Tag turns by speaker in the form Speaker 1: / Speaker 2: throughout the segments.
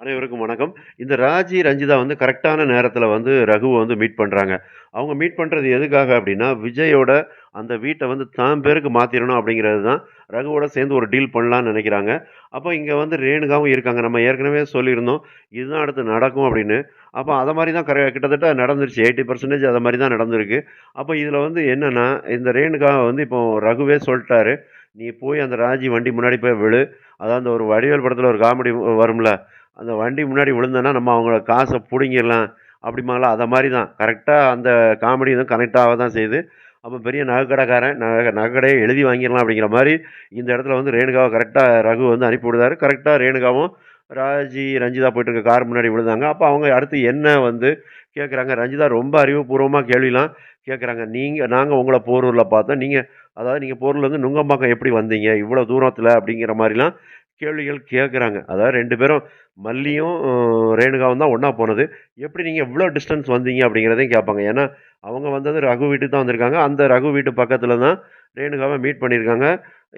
Speaker 1: அனைவருக்கும் வணக்கம். இந்த ராஜி, ரஞ்சிதா வந்து கரெக்டான நேரத்தில் வந்து ரகுவை வந்து மீட் பண்ணுறாங்க அவங்க மீட் பண்ணுறது எதுக்காக அப்படின்னா விஜயோட அந்த வீட்டை வந்து தான் பேருக்கு மாற்றிடணும் அப்படிங்கிறது தான் ரகுவோட சேர்ந்து ஒரு டீல் பண்ணலான்னு நினைக்கிறாங்க அப்போ இங்கே வந்து ரேணுகாவும் இருக்காங்க. நம்ம ஏற்கனவே சொல்லியிருந்தோம். இதுதான் அடுத்து நடக்கும் அப்படின்னு அப்போ அதை மாதிரி தான் கர கிட்டத்தட்ட நடந்துருச்சு. எயிட்டி பர்சன்டேஜ் அதை மாதிரி தான் நடந்திருக்கு. அப்போ இதில் வந்து என்னென்னா இந்த ரேணுகாவை வந்து இப்போ ரகுவே சொல்லிட்டாரு "நீ போய் அந்த ராஜி வண்டி முன்னாடி போய் விழு." அதாவது அந்த ஒரு வடிவேல் படத்தில் ஒரு காமெடி வரும்ல. அந்த வண்டி முன்னாடி விழுந்தோன்னா நம்ம அவங்கள காசை பிடுங்கிடலாம் அப்படிமாலாம் அதை மாதிரி தான். கரெக்டாக அந்த காமெடி இதுவும் கனெக்ட் ஆக தான் செய்யுது. அப்போ பெரிய நகைக்கடைக்காரன் நகை நகைக்கடையை எழுதி வாங்கிடலாம் அப்படிங்கிற மாதிரி இந்த இடத்துல வந்து ரேணுகாவை கரெக்டாக ரகு வந்து அனுப்பி விடுதாரு கரெக்டாக ரேணுகாவும் ராஜி, ரஞ்சிதா போயிட்டு இருக்க கார் முன்னாடி விழுந்தாங்க. அப்போ அவங்க அடுத்து என்ன வந்து கேட்குறாங்க. ரஞ்சிதா ரொம்ப அறிவுபூர்வமாக கேள்விலாம் கேட்குறாங்க. நீங்கள் நாங்கள் உங்களை போரூரில் பார்த்தோம். நீங்கள் அதாவது நீங்கள் போரூர்லேருந்து நுங்கம்பாக்கம் எப்படி வந்தீங்க? இவ்வளோ தூரத்தில் அப்படிங்கிற மாதிரிலாம் கேள்விகள் கேட்குறாங்க. அதாவது ரெண்டு பேரும் மல்லியும், ரேணுகாவும் தான் ஒன்றா போனது. "எப்படி நீங்கள் இவ்வளோ டிஸ்டன்ஸ் வந்தீங்க?" அப்படிங்கிறதையும் கேட்பாங்க. ஏன்னா, அவங்க வந்தது ரகு வீட்டுக்கு தான் வந்திருக்காங்க. அந்த ரகு வீட்டு பக்கத்தில் தான் ரேணுகாவை மீட் பண்ணியிருக்காங்க.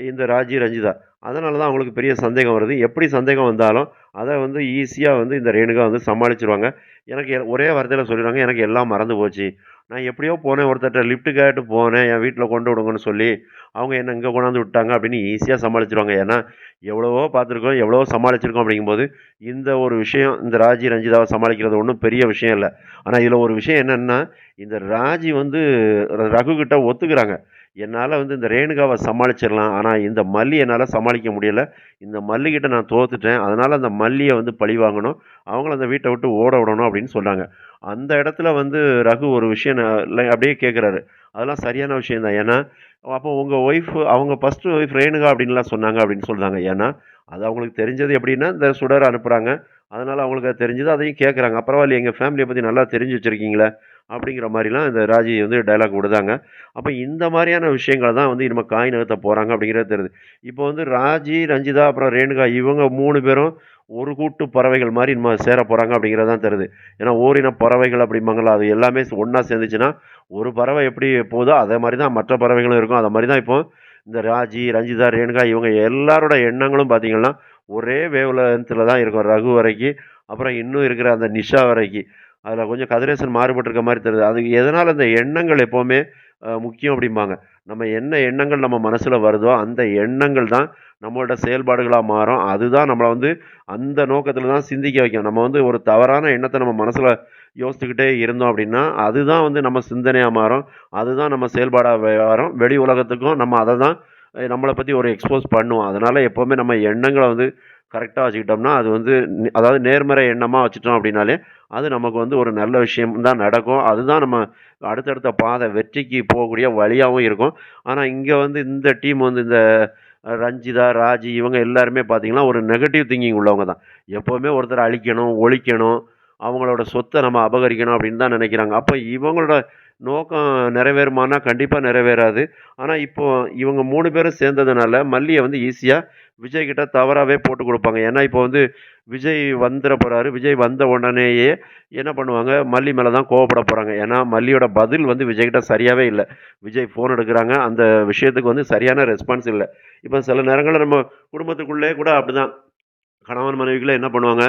Speaker 1: இந்த ராஜி, ரஞ்சிதா. அதனால தான் அவங்களுக்கு பெரிய சந்தேகம் வருது. எப்படி சந்தேகம் வந்தாலும், அதை வந்து ஈஸியாக வந்து இந்த ரேணுகா வந்து சமாளிச்சுருவாங்க. எனக்கு ஒரே வார்த்தையில் சொல்லிடுவாங்க "எனக்கு எல்லாம் மறந்து போச்சு. நான் எப்படியோ போனேன். ஒருத்தர்ட்ட லிஃப்ட் கேட்டு போனேன். என் வீட்டில் கொண்டு விடுங்கன்னு சொல்லி, அவங்க என்ன இங்கே கொண்டாந்து விட்டாங்க." அப்படின்னு ஈஸியாக சமாளிச்சிருவாங்க ஏன்னா, எவ்வளவோ பார்த்துருக்கோம். எவ்வளவோ சமாளிச்சிருக்கோம் அப்படிங்கும்போது இந்த ஒரு விஷயம் இந்த ராஜி, ரஞ்சிதாவை சமாளிக்கிறது ஒன்றும் பெரிய விஷயம் இல்லை ஆனால் இதில் ஒரு விஷயம் என்னென்னா இந்த ராஜி வந்து ர ரகு கிட்ட ஒத்துக்கிறாங்க. என்னால் வந்து இந்த ரேணுகாவை சமாளிச்சிடலாம் ஆனால் இந்த மல்லி என்னால் சமாளிக்க முடியல. இந்த மல்லிக்கிட்ட நான் தோத்துட்டேன். அதனால் அந்த மல்லியை வந்து பழி வாங்கணும். அவங்கள அந்த வீட்டை விட்டு ஓட விடணும்." அப்படின்னு சொல்கிறாங்க அந்த இடத்துல வந்து ரகு ஒரு விஷயம் ந அப்படியே கேட்குறாரு. அதெல்லாம் சரியான விஷயம் தான். ஏன்னா, அப்போ உங்கள் ஒய்ஃப் அவங்க ஃபர்ஸ்ட்டு ஒய்ஃப் ரேணுகா அப்படின்லாம் சொன்னாங்க அப்படின்னு சொல்கிறாங்க ஏன்னா, அது அவங்களுக்கு தெரிஞ்சது எப்படின்னா இந்த சுடர் அனுப்புகிறாங்க அதனால் அவங்களுக்கு அது தெரிஞ்சது. அதையும் கேட்குறாங்க. பரவாயில்ல எங்கள் ஃபேமிலியை பற்றி நல்லா தெரிஞ்சு வச்சுருக்கீங்களே அப்படிங்கிற மாதிரிலாம் இந்த ராஜி வந்து டயலாக் விடுதாங்க. அப்போ இந்த மாதிரியான விஷயங்கள் தான் வந்து இனிமேல் காய் நகர்த்த போகிறாங்க அப்படிங்கிறது தெரியுது. இப்போ வந்து ராஜி, ரஞ்சிதா அப்புறம் ரேணுகா இவங்க மூணு பேரும் ஒரு கூட்டு பறவைகள் மாதிரி இனிமேல் சேர போகிறாங்க அப்படிங்கிறது தான் தெரியுது. ஏன்னா, ஓரின பறவைகள் அப்படிம்பாங்களா அது எல்லாமே ஒன்றா சேர்ந்துச்சுன்னா, ஒரு பறவை எப்படி போதோ, அதே மாதிரி தான் மற்ற பறவைகளும் இருக்கும். அதை மாதிரி தான் இப்போ இந்த ராஜி, ரஞ்சிதா, ரேணுகா இவங்க எல்லாரோட எண்ணங்களும் பார்த்தீங்கன்னா, ஒரே வேவ் லென்த்ல தான் இருக்கும். ரகு வரைக்கும் அப்புறம் இன்னும் இருக்கிற அந்த நிஷா வரைக்கும் அதில் கொஞ்சம் கதிரேசன் மாறுபட்டிருக்க மாதிரி தெரியுது. அது எதனால் அந்த எண்ணங்கள் எப்போவுமே முக்கியம் அப்படிம்பாங்க நம்ம என்ன எண்ணங்கள் நம்ம மனசில் வருதோ, அந்த எண்ணங்கள் தான் நம்மளோட செயல்பாடுகளாக மாறும். அதுதான் நம்மளை வந்து அந்த நோக்கத்தில் தான் சிந்திக்க வைக்கும். நம்ம வந்து ஒரு தவறான எண்ணத்தை நம்ம மனசில் யோசிச்சுக்கிட்டே இருந்தோம் அப்படின்னா அதுதான் வந்து நம்ம சிந்தனையாக மாறும். அதுதான் நம்ம செயல்பாடாக வரும். வெளி உலகத்துக்கும் நம்ம அதை தான் நம்மளை பற்றி ஒரு எக்ஸ்போஸ் பண்ணுவோம். அதனால் எப்போவுமே நம்ம எண்ணங்களை வந்து கரெக்டாக வச்சுக்கிட்டோம்னா, அது வந்து அதாவது நேர்மறை எண்ணமாக வச்சுட்டோம் அப்படின்னாலே அது நமக்கு வந்து ஒரு நல்ல விஷயம் தான் நடக்கும். அதுதான் நம்ம அடுத்தடுத்த பாதை வெற்றிக்கு போகக்கூடிய வழியாகவும் இருக்கும். ஆனால் இங்கே வந்து இந்த டீம் வந்து இந்த ரஞ்சிதா, ராஜி இவங்க எல்லாருமே பார்த்திங்கன்னா ஒரு நெகட்டிவ் திங்கிங் உள்ளவங்க தான். எப்போவுமே ஒருத்தரை அழிக்கணும், ஒழிக்கணும், அவங்களோட சொத்தை நம்ம அபகரிக்கணும் அப்படின்னு தான் நினைக்கிறாங்க அப்போ இவங்களோட நோக்கம் நிறைவேறுமானால் கண்டிப்பாக நிறைவேறாது. ஆனால் இப்போ இவங்க மூணு பேரும் சேர்ந்ததுனால, மல்லியை வந்து ஈஸியாக விஜய்கிட்ட தவறாகவே போட்டு கொடுப்பாங்க. ஏன்னா, இப்போ வந்து விஜய் வந்துட போகிறாரு விஜய் வந்த உடனேயே என்ன பண்ணுவாங்க, மல்லி மேலே தான் கோவப்பட போகிறாங்க ஏன்னா, மல்லியோட பதில் வந்து விஜய்கிட்ட சரியாகவே இல்லை. விஜய் ஃபோன் எடுக்கிறாங்க. அந்த விஷயத்துக்கு வந்து சரியான ரெஸ்பான்ஸ் இல்லை. இப்போ சில நேரங்களில் நம்ம குடும்பத்துக்குள்ளே கூட அப்டிதான். கணவன் மனைவிக்குள்ள என்ன பண்ணுவாங்க,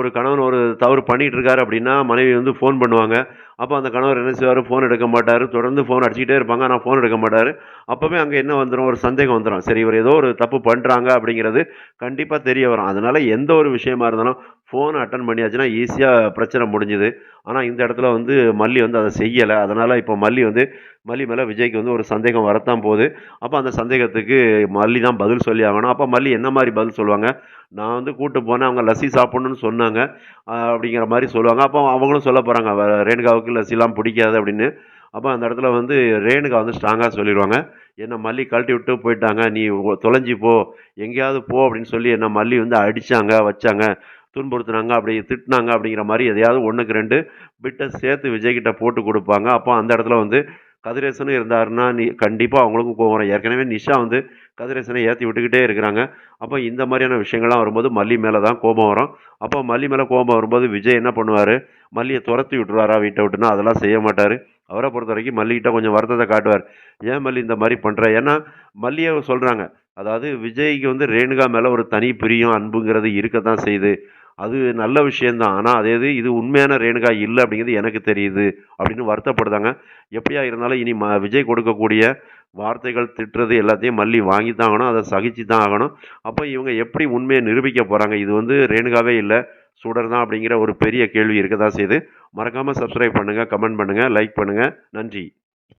Speaker 1: ஒரு கணவன் ஒரு தவறு பண்ணிகிட்டு இருக்காரு அப்படின்னா மனைவி வந்து ஃபோன் பண்ணுவாங்க. அப்போ அந்த கணவர் என்ன செய்வார் ஃபோன் எடுக்க மாட்டார் தொடர்ந்து ஃபோன் அடிச்சுக்கிட்டே இருப்பாங்க. ஆனால் ஃபோன் எடுக்க மாட்டார் அப்போவே அங்கே என்ன வந்துடும் ஒரு சந்தேகம் வந்துடும் சரி இவர் ஏதோ ஒரு தப்பு பண்ணுறாங்க அப்படிங்கிறது கண்டிப்பாக தெரிய வரும். அதனால் எந்த ஒரு விஷயமா இருந்தாலும் ஃபோனை அட்டன் பண்ணியாச்சுன்னா, ஈஸியாக பிரச்சனை முடிஞ்சுது. ஆனால் இந்த இடத்துல வந்து மல்லி வந்து அதை செய்யலை அதனால் இப்போ மல்லி வந்து மல்லி மேலே விஜய்க்கு வந்து ஒரு சந்தேகம் வரத்தான் போகுது அப்போ அந்த சந்தேகத்துக்கு மல்லி தான் பதில் சொல்லி ஆகணும். அப்போ மல்லி என்ன மாதிரி பதில் சொல்லுவாங்க, "நான் வந்து கூட்டு போனேன். அவங்க லஸ்ஸி சாப்பிட்ணுன்னு சொன்னாங்க." அப்படிங்கிற மாதிரி சொல்லுவாங்க. அப்போ அவங்களும் சொல்ல போகிறாங்க ரேணுகாவுக்கு லஸ்ஸிலாம் பிடிக்காது." அப்படின்னு அப்போ அந்த இடத்துல வந்து ரேணுகா வந்து ஸ்ட்ராங்காக சொல்லிடுவாங்க என்னை மல்லி கழட்டி விட்டு போயிட்டாங்க. நீ தொலைஞ்சி தொலைஞ்சு போ. எங்கேயாவது போ." அப்படின்னு சொல்லி என்ன மல்லி வந்து அடிச்சாங்க, வச்சாங்க, துன்புறுத்துனாங்க, அப்படி திட்டுனாங்க அப்படிங்கிற மாதிரி எதையாவது ஒன்றுக்கு ரெண்டு பிட்டை சேர்த்து விஜய்கிட்ட போட்டு கொடுப்பாங்க அப்போ அந்த இடத்துல வந்து கதிரேசனும் இருந்தாருன்னா, நீ கண்டிப்பாக அவங்களுக்கும் கோவம் வரும். ஏற்கனவே நிஷா வந்து கதிரேசனை ஏற்றி விட்டுக்கிட்டே இருக்கிறாங்க. அப்போ இந்த மாதிரியான விஷயங்கள்லாம் வரும்போது மல்லி மேலே தான் கோபம் வரும். அப்போ மல்லி மேலே கோபம் வரும்போது விஜய் என்ன பண்ணுவார் மல்லியை துரத்தி விட்டுருவாரா வீட்டை விட்டுனா அதெல்லாம் செய்ய மாட்டார் அவரை பொறுத்த வரைக்கும் மல்லிகிட்ட கொஞ்சம் வருத்தத்தை காட்டுவார். "ஏன் மல்லி இந்த மாதிரி பண்ணுற ஏன்னா, மல்லியை சொல்கிறாங்க அதாவது விஜய்க்கு வந்து ரேணுகா மேலே ஒரு தனி பிரியம், அன்புங்கிறது இருக்க தான் செய்யுது. அது நல்ல விஷயந்தான் ஆனால் அதே இது இது உண்மையான ரேணுகா இல்லை அப்படிங்கிறது எனக்கு தெரியுது அப்படின்னு வருத்தப்படுதாங்க. எப்படியா இருந்தாலும் இனி ம விஜய் கொடுக்கக்கூடிய வார்த்தைகள், திட்டுறது எல்லாத்தையும் மல்லி வாங்கி தான் ஆகணும். அதை சகிச்சு தான் ஆகணும். அப்போ இவங்க எப்படி உண்மையை நிரூபிக்க போகிறாங்க இது வந்து ரேணுகாவே இல்லை சுடர் தான் அப்படிங்கிற ஒரு பெரிய கேள்வி இருக்க தான் செய்யுது. மறக்காமல் சப்ஸ்கிரைப் பண்ணுங்கள் கமெண்ட் பண்ணுங்கள் லைக் பண்ணுங்கள் நன்றி.